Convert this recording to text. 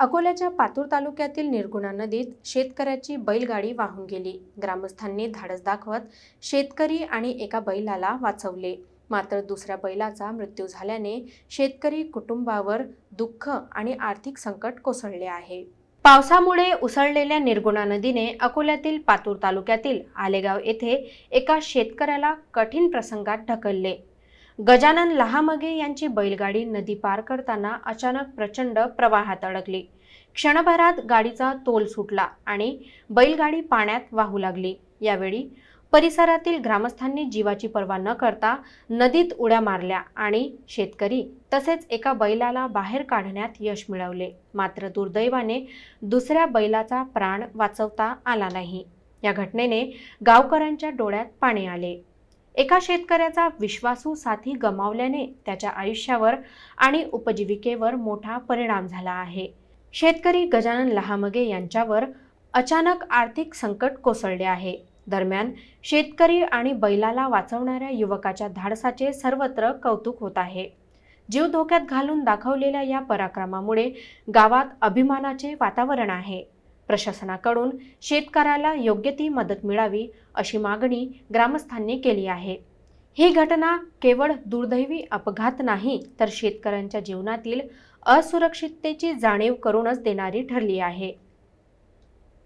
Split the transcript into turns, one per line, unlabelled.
अकोल्याच्या पातूर तालुक्यातील निर्गुणा नदीत शेतकऱ्याची बैलगाडी वाहून गेली. ग्रामस्थांनी धाडस दाखवत शेतकरी आणि एका बैलाला वाचवले. मात्र दुसऱ्या बैलाचा मृत्यू झाल्याने शेतकरी कुटुंबावर दुःख आणि आर्थिक संकट कोसळले आहे. पावसामुळे उसळलेल्या निर्गुणा नदीने अकोल्यातील पातूर तालुक्यातील आलेगाव येथे एका शेतकऱ्याला कठीण प्रसंगात ढकलले. गजानन लहामगे यांची बैलगाडी नदी पार करताना अचानक प्रचंड प्रवाहात अडकली. क्षणभरात गाडीचा तोल सुटला आणि बैलगाडी पाण्यात वाहू लागली. यावेळी परिसरातील ग्रामस्थांनी जीवाची पर्वा न करता नदीत उड्या मारल्या आणि शेतकरी तसेच एका बैलाला बाहेर काढण्यात यश मिळवले. मात्र दुर्दैवाने दुसऱ्या बैलाचा प्राण वाचवता आला नाही. या घटनेने गावकऱ्यांच्या डोळ्यात पाणी आले. एका शेतकऱ्याचा विश्वासू साथी गमावल्याने त्याच्या आयुष्यावर आणि उपजीविकेवर मोठा परिणाम झाला आहे. शेतकरी गजानन लहामगे यांच्यावर अचानक आर्थिक संकट कोसळले आहे. दरम्यान शेतकरी आणि बैलाला वाचवणाऱ्या युवकाच्या धाडसाचे सर्वत्र कौतुक होत आहे. जीव धोक्यात घालून दाखवलेल्या या पराक्रमामुळे गावात अभिमानाचे वातावरण आहे. प्रशासनाकडून शेतकऱ्याला योग्य ती मदत मिळावी अशी मागणी ग्रामस्थांनी केली आहे. ही घटना केवळ दुर्दैवी अपघात नाही तर शेतकऱ्यांच्या जीवनातील असुरक्षिततेची जाणीव करूनच देणारी ठरली आहे.